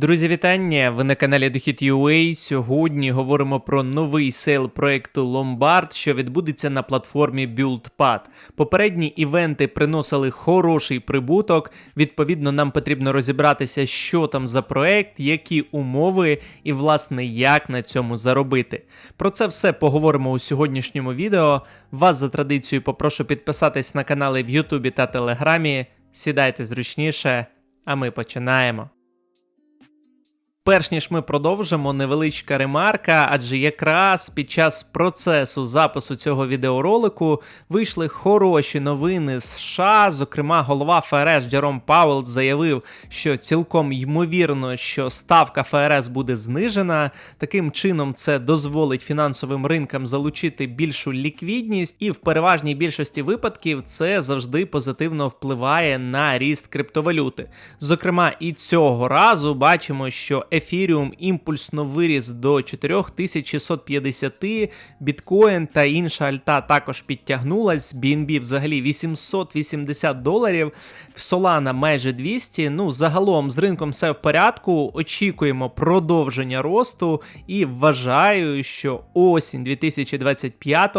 Друзі, вітання! Ви на каналі Дохід.ua. Сьогодні говоримо про новий сейл проекту Lombard, що відбудеться на платформі BuildPad. Попередні івенти приносили хороший прибуток. Відповідно, нам потрібно розібратися, що там за проект, які умови і, власне, як на цьому заробити. Про це все поговоримо у сьогоднішньому відео. Вас за традицією попрошу підписатись на канали в Ютубі та Телеграмі. Сідайте зручніше, а ми починаємо. Перш ніж ми продовжимо, невеличка ремарка, адже якраз під час процесу запису цього відеоролику вийшли хороші новини з США. Зокрема, голова ФРС Джером Пауелл заявив, що цілком ймовірно, що ставка ФРС буде знижена. Таким чином, це дозволить фінансовим ринкам залучити більшу ліквідність, і в переважній більшості випадків це завжди позитивно впливає на ріст криптовалюти. Зокрема, і цього разу бачимо, що Ефіріум імпульсно виріс до 4650, біткоін та інша альта також підтягнулась. BNB взагалі 880 доларів, Solana майже 200. Ну, загалом з ринком все в порядку. Очікуємо продовження росту і вважаю, що осінь 2025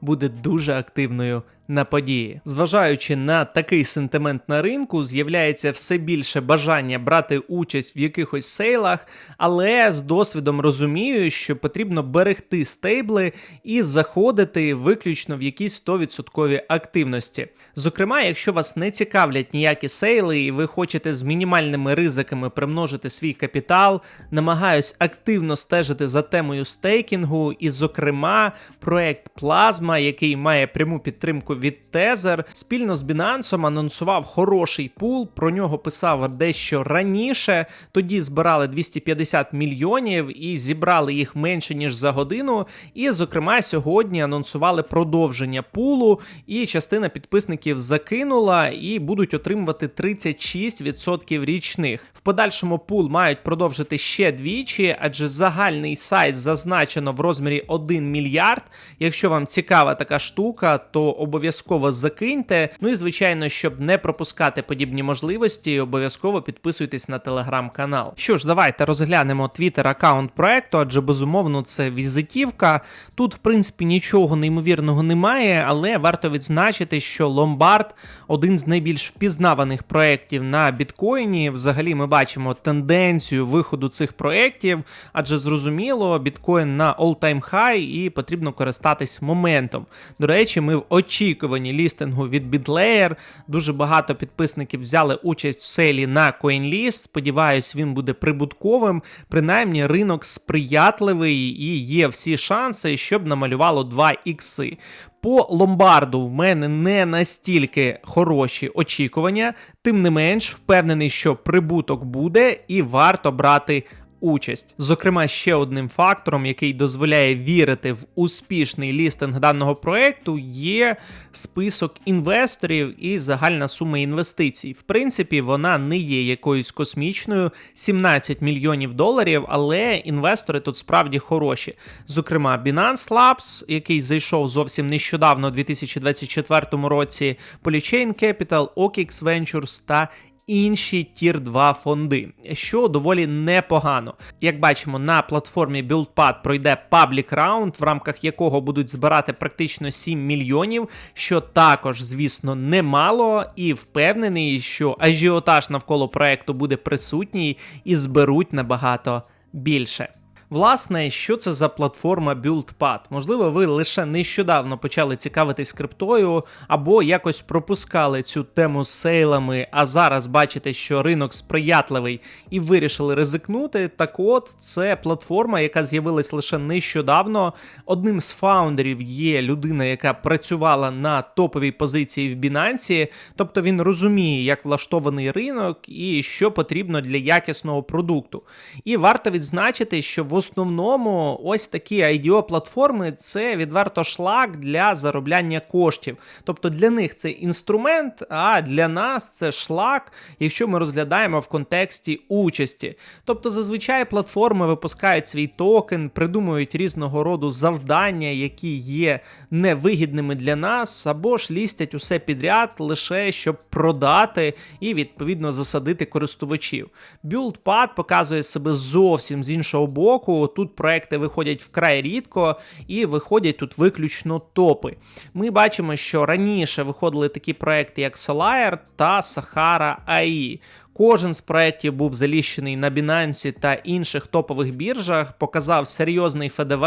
буде дуже активною на події. Зважаючи на такий сентимент на ринку, з'являється все більше бажання брати участь в якихось сейлах, але з досвідом розумію, що потрібно берегти стейбли і заходити виключно в якісь 100% активності. Зокрема, якщо вас не цікавлять ніякі сейли, і ви хочете з мінімальними ризиками примножити свій капітал, намагаюсь активно стежити за темою стейкінгу, і, зокрема, проект Плазма, який має пряму підтримку від Tether, спільно з Binance анонсував хороший пул. Про нього писав дещо раніше. Тоді збирали 250 мільйонів і зібрали їх менше ніж за годину. І, зокрема, сьогодні анонсували продовження пулу, і частина підписників закинула і будуть отримувати 36% річних. В подальшому пул мають продовжити ще двічі, адже загальний сайз зазначено в розмірі 1 мільярд. Якщо вам цікава така штука, то обов'язково закиньте. Ну і звичайно, щоб не пропускати подібні можливості, обов'язково підписуйтесь на телеграм-канал. Що ж, давайте розглянемо твіттер аккаунт проекту, адже безумовно це візитівка. Тут, в принципі, нічого неймовірного немає, але варто відзначити, що Ломбард один з найбільш впізнаваних проєктів на біткоїні. Взагалі, ми бачимо тенденцію виходу цих проєктів, адже зрозуміло, біткоін на all-time high і потрібно користатись моментом. До речі, ми в очікуванні лістингу від BitLayer. Дуже багато підписників взяли участь в селі на CoinList. Сподіваюсь, він буде прибутковим. Принаймні, ринок сприятливий і є всі шанси, щоб намалювало 2 ікси. По ломбарду в мене не настільки хороші очікування, тим не менш, впевнений, що прибуток буде і варто брати участь. Зокрема, ще одним фактором, який дозволяє вірити в успішний лістинг даного проекту, є список інвесторів і загальна сума інвестицій. В принципі, вона не є якоюсь космічною 17 мільйонів доларів, але інвестори тут справді хороші. Зокрема, Binance Labs, який зайшов зовсім нещодавно у 2024 році, Polychain Capital, OKX Ventures та інші тір 2 фонди, що доволі непогано. Як бачимо, на платформі BuildPad пройде паблік раунд, в рамках якого будуть збирати практично 7 мільйонів, що також, звісно, немало, і впевнений, що ажіотаж навколо проекту буде присутній і зберуть набагато більше. Власне, що це за платформа BuildPad? Можливо, ви лише нещодавно почали цікавитись криптою або якось пропускали цю тему з сейлами, а зараз бачите, що ринок сприятливий і вирішили ризикнути. Так от, це платформа, яка з'явилась лише нещодавно. Одним з фаундерів є людина, яка працювала на топовій позиції в Binance, тобто він розуміє, як влаштований ринок і що потрібно для якісного продукту. І варто відзначити, що в основному ось такі IDO платформи це відверто шлак для заробляння коштів. Тобто для них це інструмент, а для нас це шлак, якщо ми розглядаємо в контексті участі. Тобто, зазвичай платформи випускають свій токен, придумують різного роду завдання, які є невигідними для нас, або ж лістять усе підряд лише щоб продати і відповідно засадити користувачів. BuildPad показує себе зовсім з іншого боку. Тут проекти виходять вкрай рідко і виходять тут виключно топи. Ми бачимо, що раніше виходили такі проекти, як Solar та Sahara AI. Кожен з проєктів був заліщений на Binance та інших топових біржах, показав серйозний ФДВ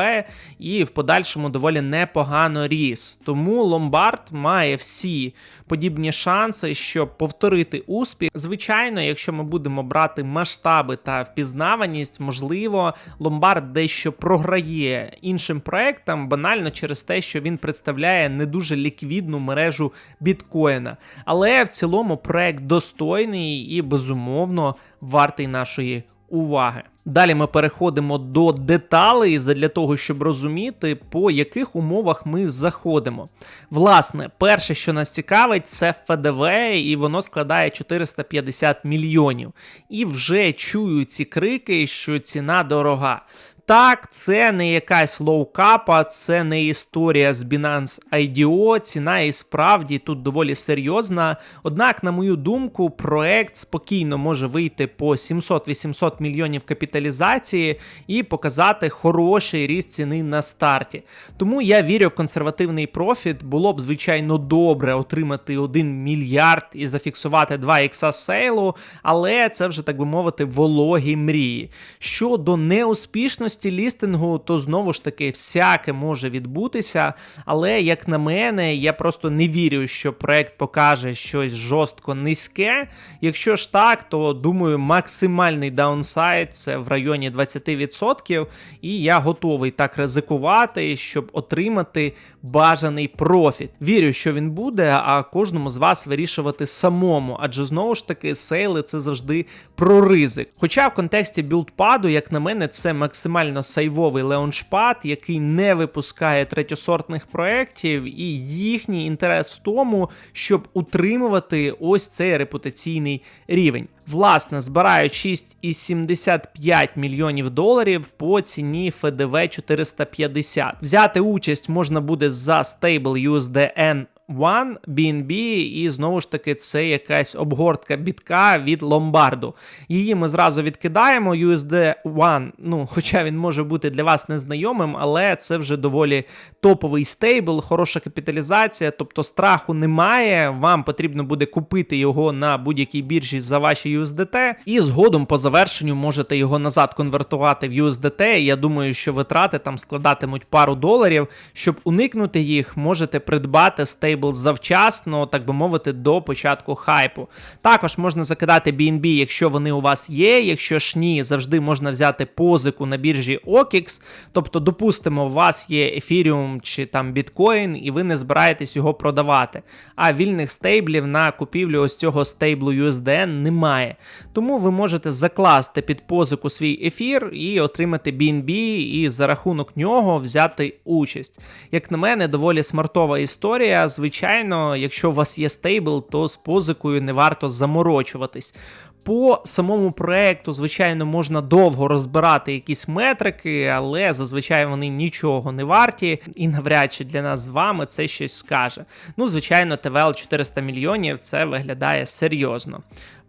і в подальшому доволі непогано ріс. Тому Ломбард має всі подібні шанси, щоб повторити успіх. Звичайно, якщо ми будемо брати масштаби та впізнаваність, можливо, Ломбард дещо програє іншим проектам, банально через те, що він представляє не дуже ліквідну мережу біткоїна. Але в цілому проект достойний і безумовно вартий нашої уваги. Далі ми переходимо до деталей для того, щоб розуміти, по яких умовах ми заходимо. Власне, перше, що нас цікавить, це ФДВ, і воно складає 450 мільйонів. І вже чую ці крики, що ціна дорога. Так, це не якась лоукапа, це не історія з Binance IDO, ціна і справді тут доволі серйозна. Однак, на мою думку, проект спокійно може вийти по 700-800 мільйонів капіталізації і показати хороший ріст ціни на старті. Тому я вірю в консервативний профіт. Було б, звичайно, добре отримати 1 мільярд і зафіксувати 2 ікса сейлу, але це вже, так би мовити, вологі мрії. Щодо неуспішності, наявності лістингу, то знову ж таки всяке може відбутися. Але, як на мене, я просто не вірю, що проект покаже щось жорстко низьке. Якщо ж так, то думаю, максимальний даунсайд це в районі 20%. І я готовий так ризикувати, щоб отримати бажаний профіт. Вірю, що він буде, а кожному з вас вирішувати самому, адже знову ж таки, сейли це завжди про ризик. Хоча в контексті білдпаду, як на мене, це максимально сайвовий леоншпад, який не випускає третьосортних проєктів, і їхній інтерес в тому, щоб утримувати ось цей репутаційний рівень. Власне, збирають 6,75 мільйонів доларів по ціні ФДВ 450. Взяти участь можна буде за Stable USDN One, BNB, і знову ж таки це якась обгортка бітка від ломбарду. Її ми зразу відкидаємо. USD One, ну, хоча він може бути для вас незнайомим, але це вже доволі топовий стейбл, хороша капіталізація, тобто страху немає. Вам потрібно буде купити його на будь-якій біржі за ваші USDT, і згодом по завершенню можете його назад конвертувати в USDT. Я думаю, що витрати там складатимуть пару доларів. Щоб уникнути їх, можете придбати стейбл стейбл завчасно, так би мовити, до початку хайпу. Також можна закидати BNB, якщо вони у вас є. Якщо ж ні, завжди можна взяти позику на біржі OKX. Тобто, допустимо, у вас є Ethereum чи там біткоін, і ви не збираєтесь його продавати. А вільних стейблів на купівлю ось цього стейблу USDN немає. Тому ви можете закласти під позику свій ефір і отримати BNB, і за рахунок нього взяти участь. Як на мене, доволі смартова історія звичайно, якщо у вас є стейбл, то з позикою не варто заморочуватись. По самому проекту, звичайно, можна довго розбирати якісь метрики, але зазвичай вони нічого не варті, і навряд чи для нас з вами це щось скаже. Ну, звичайно, ТВЛ 400 мільйонів це виглядає серйозно.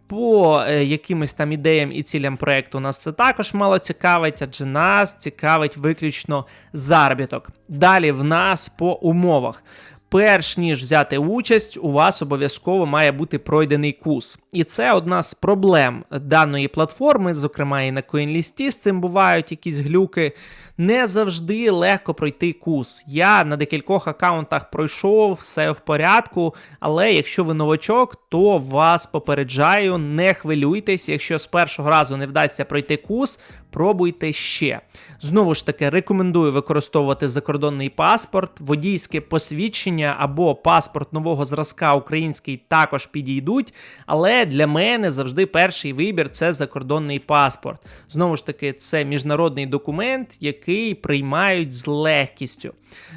По е, якимось там ідеям і цілям проекту нас це також мало цікавить, адже нас цікавить виключно заробіток. Далі в нас по умовах перш ніж взяти участь, у вас обов'язково має бути пройдений курс. І це одна з проблем даної платформи, зокрема і на CoinList з цим бувають якісь глюки. Не завжди легко пройти курс. Я на декількох аккаунтах пройшов, все в порядку. Але якщо ви новачок, то вас попереджаю, не хвилюйтесь, якщо з першого разу не вдасться пройти курс, пробуйте ще. Знову ж таки, рекомендую використовувати закордонний паспорт, водійське посвідчення посвідчення або паспорт нового зразка український також підійдуть. Але для мене завжди перший вибір це закордонний паспорт. Знову ж таки, це міжнародний документ, який приймають з легкістю.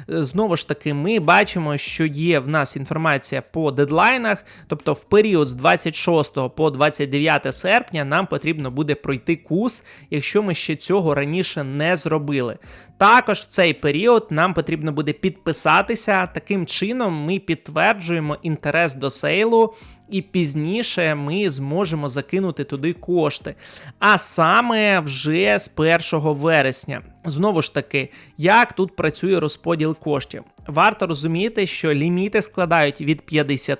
Е, Знову ж таки, ми бачимо, що є в нас інформація по дедлайнах, тобто в період з 26 по 29 серпня нам потрібно буде пройти курс, якщо ми ще цього раніше не зробили. Також в цей період нам потрібно буде підписатися. Таким чином, ми підтверджуємо інтерес до сейлу. І пізніше ми зможемо закинути туди кошти. А саме вже з 1 вересня. Знову ж таки, як тут працює розподіл коштів? Варто розуміти, що ліміти складають від 50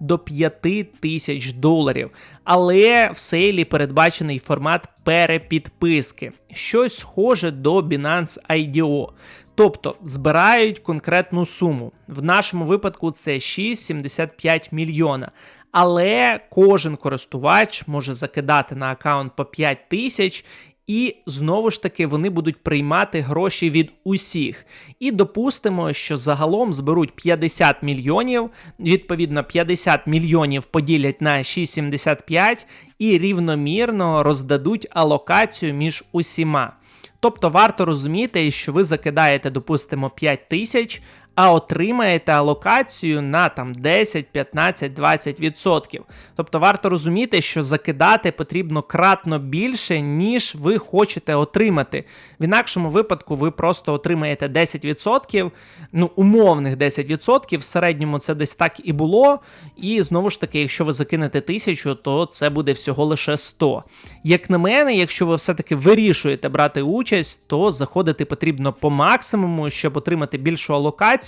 до 5 тисяч доларів, але в сейлі передбачений формат перепідписки, щось схоже до Binance IDO. Тобто збирають конкретну суму. В нашому випадку це 6,75 мільйона. Але кожен користувач може закидати на аккаунт по 5 тисяч. І знову ж таки вони будуть приймати гроші від усіх. І допустимо, що загалом зберуть 50 мільйонів. Відповідно, 50 мільйонів поділять на 6,75 і рівномірно роздадуть алокацію між усіма. Тобто варто розуміти, що ви закидаєте, допустимо, 5 тисяч, а отримаєте алокацію на там 10, 15, 20%. Тобто варто розуміти, що закидати потрібно кратно більше, ніж ви хочете отримати. В інакшому випадку ви просто отримаєте 10%, ну, умовних 10%, в середньому це десь так і було. І знову ж таки, якщо ви закинете тисячу, то це буде всього лише 100. Як на мене, якщо ви все-таки вирішуєте брати участь, то заходити потрібно по максимуму, щоб отримати більшу алокацію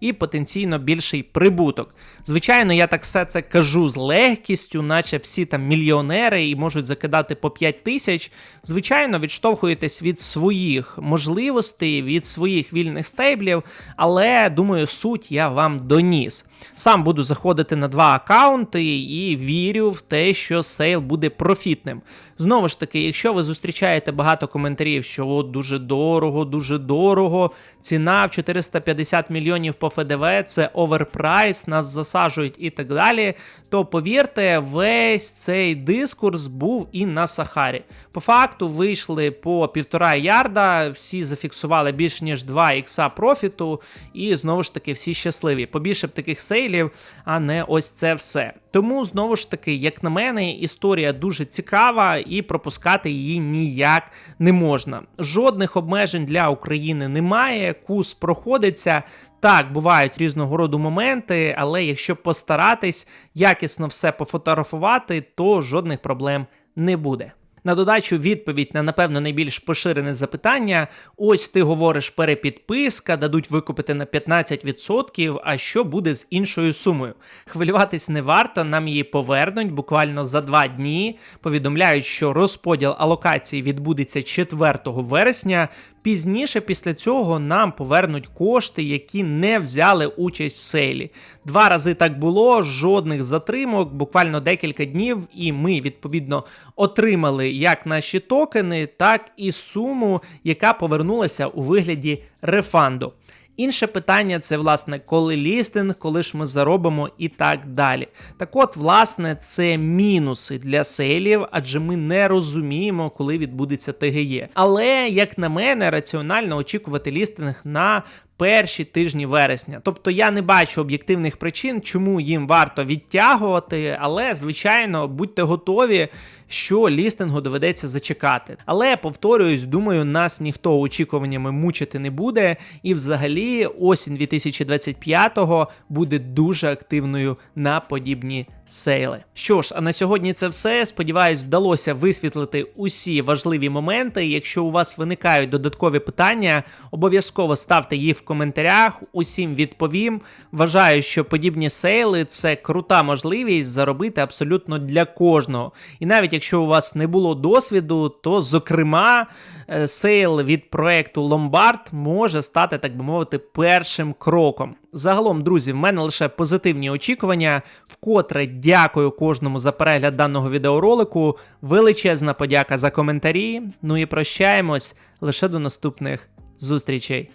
і потенційно більший прибуток. Звичайно, я так все це кажу з легкістю, наче всі там мільйонери і можуть закидати по 5 тисяч. Звичайно, відштовхуєтесь від своїх можливостей, від своїх вільних стейблів, але думаю, суть я вам доніс. Сам буду заходити на два аккаунти і вірю в те, що сейл буде профітним. Знову ж таки, якщо ви зустрічаєте багато коментарів, що от дуже дорого, дуже дорого, ціна в 450 мільйонів по ФДВ, це оверпрайс, нас засаджують і так далі, то повірте, весь цей дискурс був і на Сахарі. По факту вийшли по півтора ярда, всі зафіксували більш ніж 2 ікса профіту, і знову ж таки всі щасливі. Побільше б таких сейлів, а не ось це все. Тому знову ж таки, як на мене, історія дуже цікава і пропускати її ніяк не можна. Жодних обмежень для України немає. Кус проходиться. Так, бувають різного роду моменти, але якщо постаратись якісно все пофотографувати, то жодних проблем не буде. На додачу відповідь на напевно найбільш поширене запитання: ось ти говориш перепідписка, дадуть викупити на 15%, а що буде з іншою сумою? Хвилюватись не варто, нам її повернуть буквально за два дні. Повідомляють, що розподіл алокації відбудеться 4 вересня. Пізніше після цього нам повернуть кошти, які не взяли участь в сейлі. Два рази так було, жодних затримок, буквально декілька днів, і ми відповідно отримали як наші токени, так і суму, яка повернулася у вигляді рефанду. Інше питання це, власне, коли лістинг, коли ж ми заробимо і так далі. Так от, власне, це мінуси для сейлів, адже ми не розуміємо, коли відбудеться ТГЄ. Але, як на мене, раціонально очікувати лістинг на перші тижні вересня. Тобто я не бачу об'єктивних причин, чому їм варто відтягувати, але, звичайно, будьте готові, що лістингу доведеться зачекати. Але повторююсь, думаю, нас ніхто очікуваннями мучити не буде, і взагалі осінь 2025-го буде дуже активною на подібні сейли. Що ж, а на сьогодні це все. Сподіваюсь, вдалося висвітлити усі важливі моменти. Якщо у вас виникають додаткові питання, обов'язково ставте їх в коментарях. Усім відповім. Вважаю, що подібні сейли це крута можливість заробити абсолютно для кожного. І навіть якщо у вас не було досвіду, то зокрема е, сейл від проекту Lombard може стати, так би мовити, першим кроком. Загалом, друзі, в мене лише позитивні очікування. Вкотре дякую кожному за перегляд даного відеоролику. Величезна подяка за коментарі. Ну і прощаємось лише до наступних зустрічей.